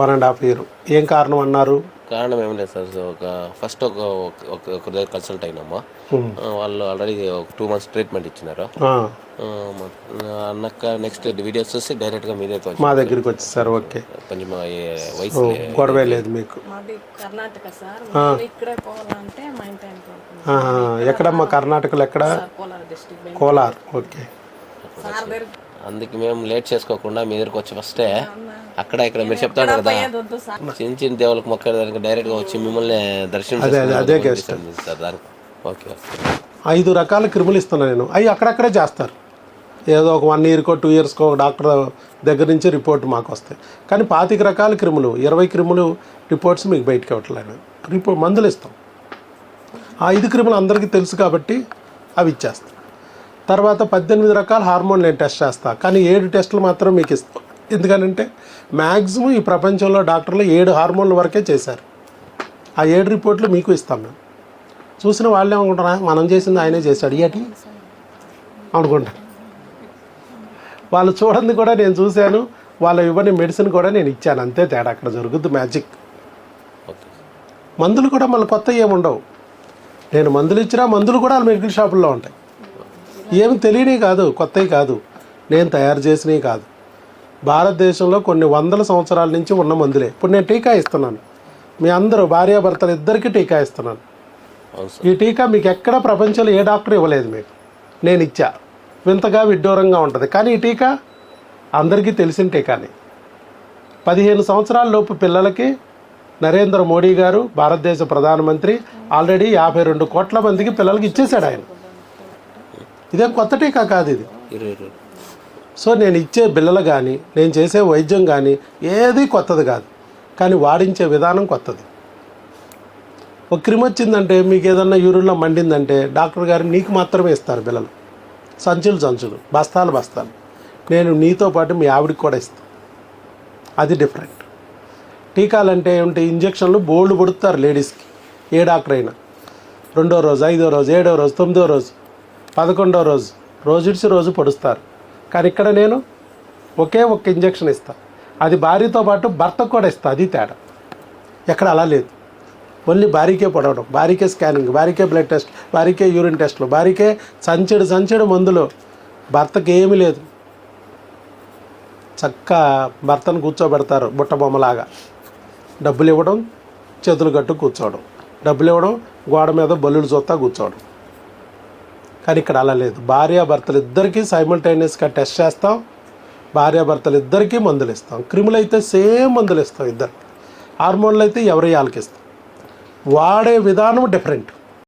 One and half year. ఏం కారణం అన్నారు? కారణం ఏం లేదు సార్. ఒక ఫస్ట్ ఒక ఒక- ఒక దగ్గర కన్సల్ట్ అయినామా. ఆ, వాళ్ళు ఆల్రెడీ ఒక టూ మంత్స్ ట్రీట్మెంట్ ఇచ్చినారు. ఆ, ఆ, మ- అన్నాక నెక్స్ట్ వీడియోస్ చూసి డైరెక్ట్గా మీదే వచ్చి మా దగ్గరికి వచ్చేసారు ఓకే. కొంచెం ఏ వయసు లే- గొడవే లేదు మీకు. మాది కర్ణాటక సార్. మేము ఇక్కడే పోవాలంటే మా ఇంటి ఆయన కోరుకున్నాం ఆహా, ఎక్కడమ్మా కర్ణాటకలో ఎక్కడ? Sir Kolar district Kolar. Okay. Sir దగ్గర అందుకే మేము లేట్ చేసుకోకుండా మీ దగ్గరకు వచ్చి ఫస్టే అక్కడ ఇక్కడ మీరు చెప్తాను కదా. చిన్న చిన్న దేవులకు మొక్కడానికి డైరెక్ట్గా వచ్చి మిమ్మల్ని దర్శనం సార్ దానికి. ఓకే ఐదు రకాల క్రిములు ఇస్తున్నాను నేను. అవి అక్కడక్కడే చేస్తారు. ఏదో ఒక వన్ ఇయర్కో టూ ఇయర్స్కో డాక్టర్ దగ్గర నుంచి రిపోర్ట్ మాకు వస్తాయి. కానీ పాతిక రకాల క్రిములు ఇరవై క్రిములు రిపోర్ట్స్ మీకు బయటకి ఇవ్వట్లేదు. రిపోర్ట్ మందులు ఇస్తాం. ఆ ఐదు క్రిములు అందరికీ తెలుసు కాబట్టి అవి ఇచ్చేస్తాం. తర్వాత పద్దెనిమిది రకాల హార్మోన్ నేను టెస్ట్ చేస్తా. కానీ ఏడు టెస్టులు మాత్రం మీకు ఇస్తాం. ఎందుకనంటే మ్యాక్సిమం ఈ ప్రపంచంలో డాక్టర్లు ఏడు హార్మోన్ల వరకే చేశారు. ఆ ఏడు రిపోర్ట్లు మీకు ఇస్తాం మేము. చూసిన వాళ్ళే అనుకుంటారా మనం చేసింది ఆయనే చేశాడు. ఇయటి అనుకుంటారు వాళ్ళు చూడండి కూడా నేను చూశాను. వాళ్ళు ఇవ్వని మెడిసిన్ కూడా నేను ఇచ్చాను. అంతే తేడా. అక్కడ జరుగుద్ది మ్యాజిక్. మందులు కూడా మళ్ళీ కొత్త ఏముండవు. నేను మందులు ఇచ్చినా మందులు కూడా మెడికల్ షాపుల్లో ఉంటాయి. ఏమి తెలియనివి కాదు కొత్తవి కాదు. నేను తయారు చేసినవి కాదు. భారతదేశంలో కొన్ని వందల సంవత్సరాల నుంచి ఉన్న మందులే. ఇప్పుడు నేను టీకా ఇస్తున్నాను. మీ అందరూ భార్యాభర్తలు ఇద్దరికీ టీకా ఇస్తున్నాను. ఈ టీకా మీకు ఎక్కడ ప్రపంచంలో ఏ డాక్టర్ ఇవ్వలేదు మీకు. నేను ఇచ్చా. వింతగా విడ్డూరంగా ఉంటుంది. కానీ ఈ టీకా అందరికీ తెలిసిన టీకానే. పదిహేను సంవత్సరాల లోపు పిల్లలకి నరేంద్ర మోడీ గారు భారతదేశ ప్రధానమంత్రి ఆల్రెడీ యాభై రెండు కోట్ల మందికి పిల్లలకి ఇచ్చేశాడు ఆయన. ఇదేం కొత్త టీకా కాదు ఇది. సో నేను ఇచ్చే బిల్లలు కానీ నేను చేసే వైద్యం కానీ ఏది కొత్తది కాదు. కానీ వాడించే విధానం కొత్తది. ఒక క్రిమి వచ్చిందంటే మీకు ఏదన్నా యూరిన్లో మండిందంటే డాక్టర్ గారు నీకు మాత్రమే ఇస్తారు బిల్లలు సంచులు సంచులు బస్తాలు బస్తాలు. నేను నీతో పాటు మీ ఆవిడకి కూడా ఇస్తాను అది డిఫరెంట్ టీకాలు అంటే ఏమిటి? ఇంజక్షన్లు బోల్డ్ పడుతారు లేడీస్కి. ఏ డాక్టర్ అయినా. రెండో రోజు ఐదో రోజు ఏడో రోజు తొమ్మిదో రోజు. పదకొండో రోజు. రోజుడిచి రోజు పొడుస్తారు. కానీ ఇక్కడ నేను ఒకే ఒక్క ఇంజక్షన్ ఇస్తా. అది భార్యతో పాటు భర్తకు కూడా ఇస్తా. అది తేడా. ఎక్కడ అలా లేదు. ఓన్లీ భారీకే పొడవడం. భారీకే స్కానింగ్ భారీకే బ్లడ్ టెస్ట్ భారీకే యూరిన్ టెస్ట్లు భారీకే సంచెడు సంచెడు మందులు. భర్తకి ఏమీ లేదు. చక్క భర్తను కూర్చోబెడతారు బుట్టబొమ్మలాగా. డబ్బులు ఇవ్వడం చేతులు కట్టు కూర్చోవడం. డబ్బులు ఇవ్వడం గోడ మీద బల్లులు చూస్తా కూర్చోవడం. కానీ ఇక్కడ అలా లేదు. భార్యాభర్తలు ఇద్దరికీ సైమల్టైనియస్గా టెస్ట్ చేస్తాం. భార్యాభర్తలు ఇద్దరికీ మందులు ఇస్తాం. క్రిములు అయితే సేమ్ మందులు ఇస్తాం ఇద్దరు. హార్మోన్లు అయితే ఎవరి వాళ్ళకి ఇస్తాం. వాడే విధానం డిఫరెంట్